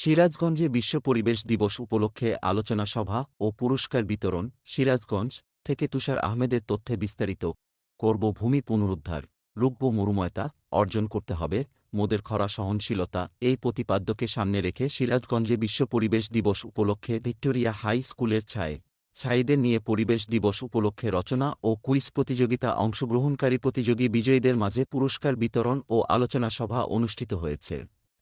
সিরাজগঞ্জে বিশ্ব পরিবেশ দিবস উপলক্ষে আলোচনা সভা ও পুরস্কার বিতরণ সিরাজগঞ্জ থেকে তুষার আহমেদের তথ্যে বিস্তারিত। করব ভূমি পুনরুদ্ধার রুগ্ব মরুময়তা, অর্জন করতে হবে, মোদের খরা সহনশীলতা, এই প্রতিপাদ্যকে সামনে রেখে সিরাজগঞ্জে বিশ্ব পরিবেশ দিবস উপলক্ষে ভিক্টোরিয়া হাই স্কুলের ছায়ে, ছাইদের নিয়ে পরিবেশ দিবস উপলক্ষে রচনা ও কুইজ প্রতিযোগিতা অংশগ্রহণকারী প্রতিযোগী বিজয়ীদের মাঝে পুরস্কার বিতরণ ও আলোচনা সভা অনুষ্ঠিত হয়েছে।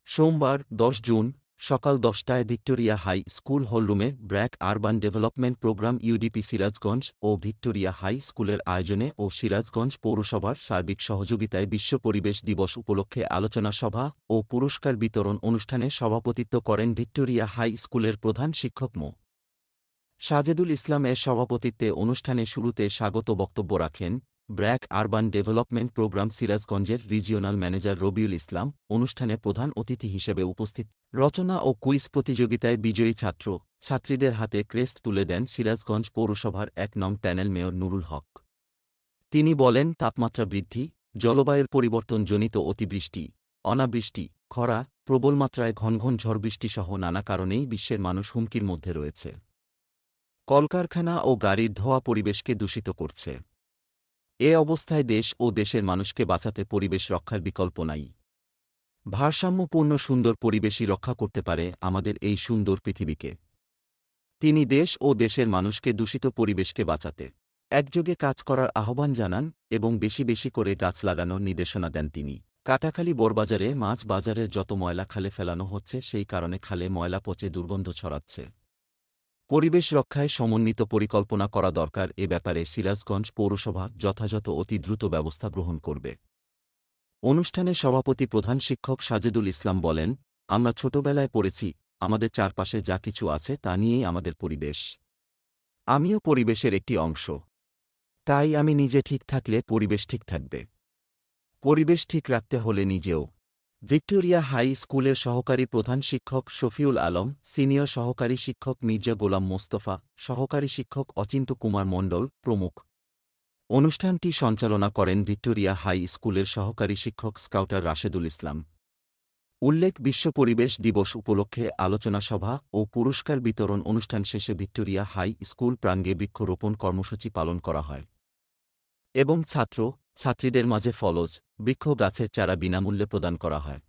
সোমবার, দশ জুন সকাল দশটায় Victoria high school হলরুমে BRAC urban development programme UDP Sirajganj ও ভিক্টোরিয়া হাই স্কুলের আয়োজনে ও সিরাজগঞ্জ পৌরসভার সার্বিক সহযোগিতায় বিশ্ব পরিবেশ দিবস উপলক্ষে আলোচনা সভা ও পুরস্কার বিতরণ অনুষ্ঠানে সভাপতিত্ব করেন ভিক্টোরিয়া হাই স্কুলের প্রধান শিক্ষক মো. সাজেদুল ইসলামের সভাপতিত্বে অনুষ্ঠানে শুরুতে স্বাগত বক্তব্য রাখেন ব্র্যাক আরবান ডেভেলপমেন্ট প্রোগ্রাম সিরাজগঞ্জের রিজিওনাল ম্যানেজার রবিউল ইসলাম। অনুষ্ঠানে প্রধান অতিথি হিসেবে উপস্থিত রচনা ও কুইজ প্রতিযোগিতায় বিজয়ী ছাত্র, ছাত্রীদের হাতে ক্রেস্ট তুলে দেন সিরাজগঞ্জ পৌরসভার এক নং প্যানেল মেয়র নুরুল হক। তিনি বলেন, তাপমাত্রা বৃদ্ধি, জলবায়ুর পরিবর্তনজনিত অতিবৃষ্টি, অনাবৃষ্টি, খরা, প্রবল মাত্রায় ঘন ঝড়বৃষ্টিসহ নানা কারণেই বিশ্বের মানুষ হুমকির মধ্যে রয়েছে। কলকারখানা ও গাড়ির ধোয়া পরিবেশকে দূষিত করছে। এ অবস্থায় দেশ ও দেশের মানুষকে বাঁচাতে পরিবেশ রক্ষার বিকল্প নাই। ভারসাম্যপূর্ণ সুন্দর পরিবেশই রক্ষা করতে পারে আমাদের এই সুন্দর পৃথিবীকে। তিনি দেশ ও দেশের মানুষকে দূষিত পরিবেশকে বাঁচাতে একযোগে কাজ করার আহ্বান জানান এবং বেশি বেশি করে গাছ লাগানোর নির্দেশনা দেন তিনি। কাটাখালি বোরবাজারে মাছ বাজারের যত ময়লা খালে ফেলানো হচ্ছে, সেই কারণে খালে ময়লা পচে দুর্গন্ধ ছড়াচ্ছে। পরিবেশ রক্ষায় সমন্বিত পরিকল্পনা করা দরকার, এ ব্যাপারে সিরাজগঞ্জ পৌরসভা যথাযথ অতি দ্রুত ব্যবস্থা গ্রহণ করবে। অনুষ্ঠানে সভাপতি প্রধান শিক্ষক সাজেদুল ইসলাম বলেন, আমরা ছোটবেলায় পড়েছি, আমাদের চারপাশে যা কিছু আছে তা নিয়েই আমাদের পরিবেশ। আমিও পরিবেশের একটি অংশ। তাই আমি নিজে ঠিক থাকলে পরিবেশ ঠিক থাকবে। পরিবেশ ঠিক রাখতে হলে নিজেও। ভিক্টোরিয়া হাই স্কুলের সহকারী প্রধান শিক্ষক শফিউল আলম, সিনিয়র সহকারী শিক্ষক মির্জা গোলাম মোস্তফা, সহকারী শিক্ষক অচিন্ত কুমার মণ্ডল প্রমুখ। অনুষ্ঠানটি সঞ্চালনা করেন ভিক্টোরিয়া হাই স্কুলের সহকারী শিক্ষক স্কাউটার রাশেদুল ইসলাম। উল্লেখ বিশ্ব পরিবেশ দিবস উপলক্ষে আলোচনা সভা ও পুরস্কার বিতরণ অনুষ্ঠান শেষে ভিক্টোরিয়া হাই স্কুল প্রাঙ্গে বৃক্ষরোপণ কর্মসূচি পালন করা হয়। এবং ছাত্র, ছাত্রীদের মাঝে ফলজ, বৃক্ষ গাছের চারা বিনামূল্যে প্রদান করা হয়।